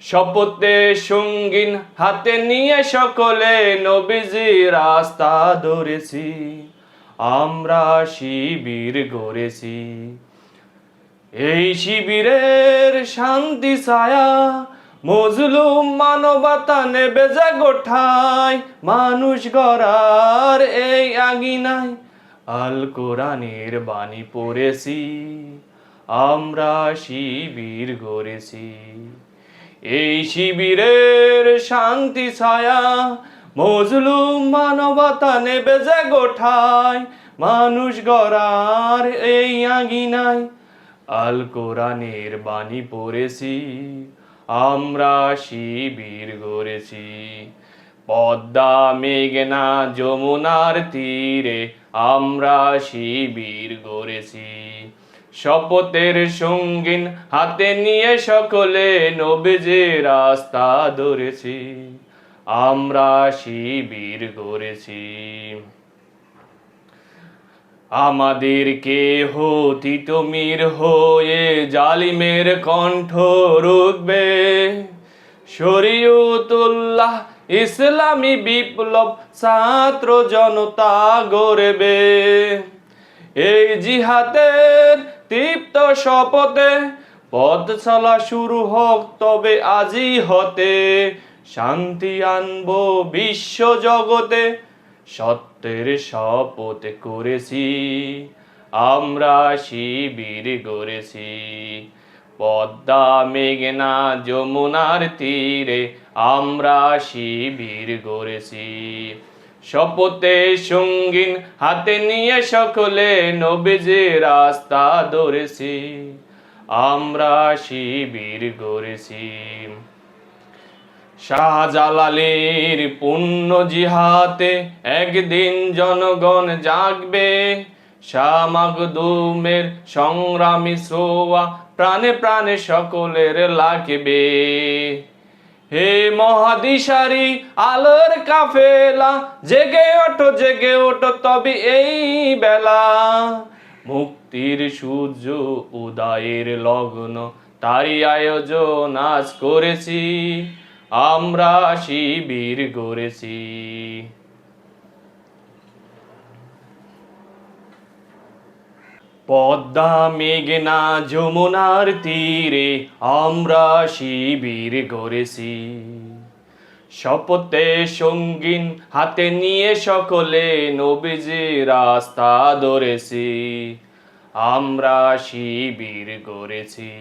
শপথে সঙ্গীন হাতে নিয়ে সকলে নবীজি রাস্তা ধরেছি। আমরা শিবির গড়েছি। এই শিবিরের শান্তি ছায়া মজলুম মানবতা নেবে যে গোঠায়। মানুষ গড়ার এই আগিনায় আল কোরআনের বাণী পড়েছি। আমরা শিবির গড়েছি। এই শিবিরের শান্তি ছায়া, মজলুম মানবতা নেবে যে গোঠায়, মানুষ গড়ার এই আগিনায় আল কোরআনের বাণী পড়েছি, আমরা শিবির গড়েছি। পদ্মা, মেঘনা, যমুনার তীরে আমরা শিবির গড়েছি। শপথের সঙ্গীন হাতে নিয়ে সকলে নবীজি রাস্তা ধরেছি। আমরা শিবির গড়েছি আমাদেরকে হতি তুমির হয়ে জালিমের কণ্ঠ রুখবে। শরীয়তুল্লাহ ইসলামী বিপ্লব ছাত্র জনতা গড়বে। এই জিহাদের তৃপ্ত শপথে পথ চলা শুরু হোক তবে আজই হতে। শান্তি আনব বিশ্ব জগতে, সত্যের শপথ করেছি। আমরা শিবির গড়েছি। পদ্মা, মেঘনা, যমুনার তীরে আমরা শিবির গড়েছি। শপথে সঙ্গীন হাতে নিয়ে সকলে নবীজি রাস্তা ধরেছি। আমরা শিবির করেছি। শাহজালালের পুণ্য জিহাতে একদিন জনগণ জাগবে। শাহ মাগদুমের সংগ্রামী সোয়া প্রাণে প্রাণে সকলের লাগবে। হে মহাদিশারি, আলোর কাফেলা, জেগে ওঠো জেগে ওঠো, তবে এই বেলা। মুক্তির সূর্য উদয়ের লগ্ন, তারই আয়োজন আজ করেছি। আমরা শিবির গড়েছি। পদ্মা মেঘনা যমুনার তীরে আমরা শিবির গড়েছি শপথে সঙ্গীন হাতে নিয়ে সকলে নবীজি রাস্তা ধরেছি। আমরা শিবির গড়েছি